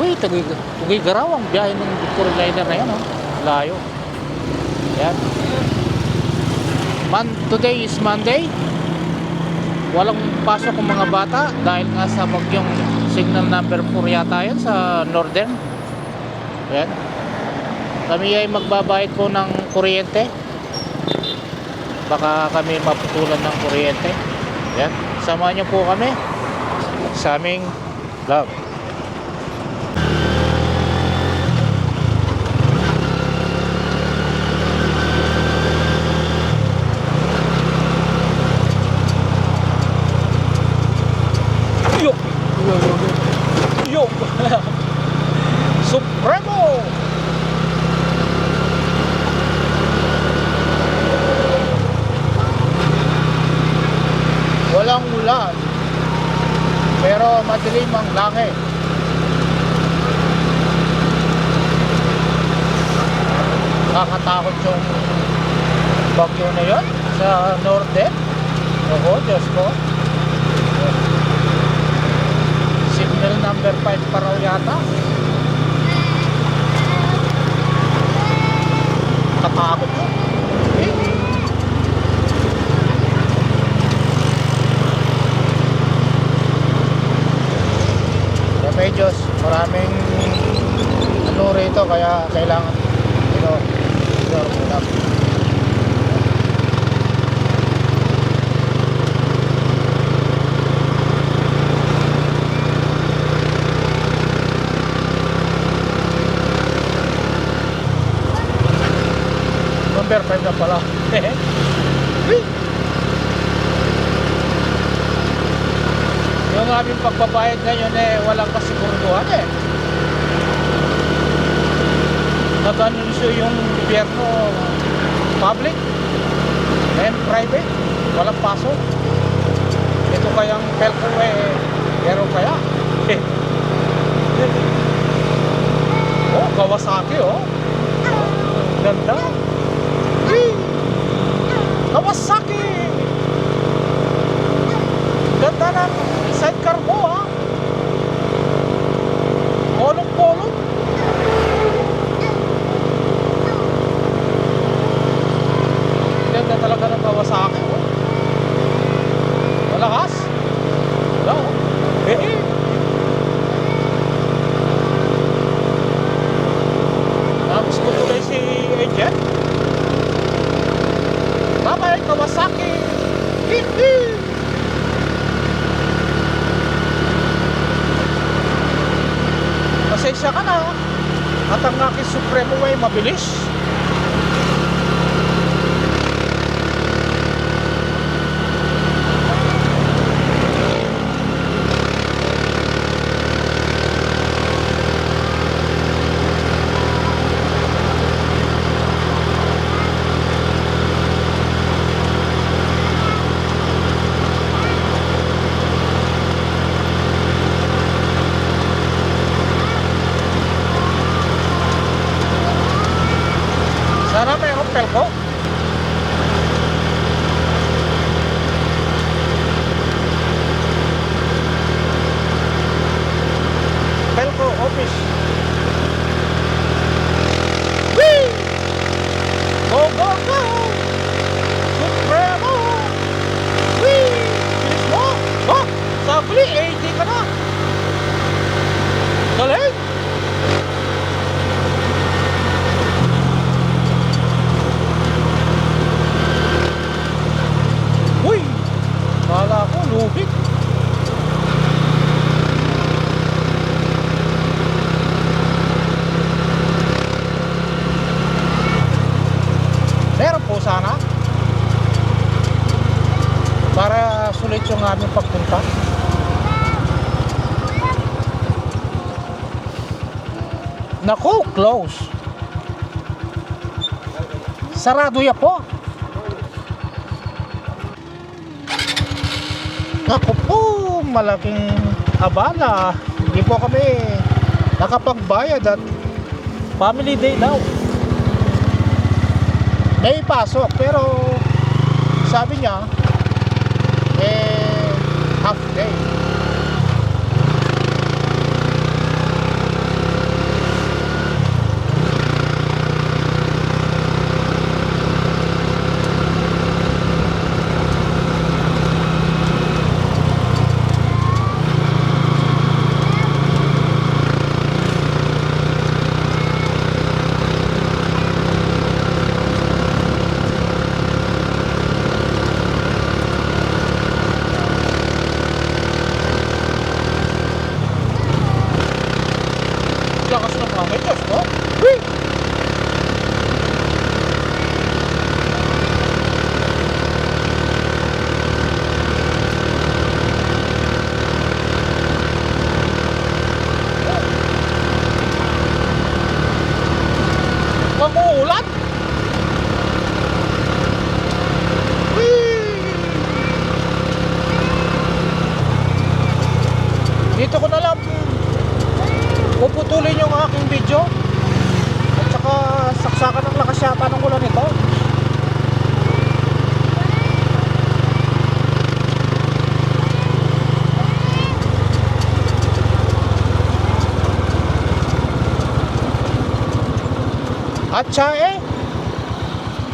Uy, Tugig Tugigaraw ang biyahe ng Victory Liner na yan, oh. Layo. Yan. Man, today is Monday. Walang pasok ng mga bata dahil nga sa bagyong signal number 4 yata yan sa Northern. Yan. Kami ay magbabayad po ng kuryente. Baka kami maputulan ng kuryente. Yan. Samahan niyo po kami sa aming vlog. Yo! Yo! Yo! Yo! Supremo! Walang ulan. Pero madilim ang langit. Nakakatakot yung bagyo na yun sa Northern. Oo, Diyos ko. Signal number 5 pa raw yata. Katakot yun. Eh, Kaya may Diyos, maraming ano rito kaya kailangan ito, ito, ito, Number 5 na pala. Yung aming pagbabayad ngayon eh, walang kasiguraduhan eh. Nag-anunsyo yung gobyerno public and private. Walang pasok. Ito kayang Pelco eh, meron kaya. oh, Kawasaki oh. Ganda. Kawasaki! Ganda ng sidecar mo ha. Polong-polong. Ganda ng Kawasaki. Oh. Malakas. Wala oh. Eh eh. Tapos ko tuloy si Agent. Bye-bye, Kawasaki! Hindi! Pasensya ka na. At ang aking Supremo ay mabilis. Pagpunta. Naku, close. Sarado ya po. Ako po, malaking abala. Hindi po kami nakapagbayad at family day daw. May pasok pero sabi niya eh half day. Lakas ng hangin, Diyos ko. Uy! Huwag mo ulan. Dito ko na lang puputulin yung aking video at saka saksakan ng lakas yata ng ulan ito. अच्छा है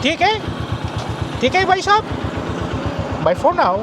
ठीक है ठीक है भाई साहब bye for now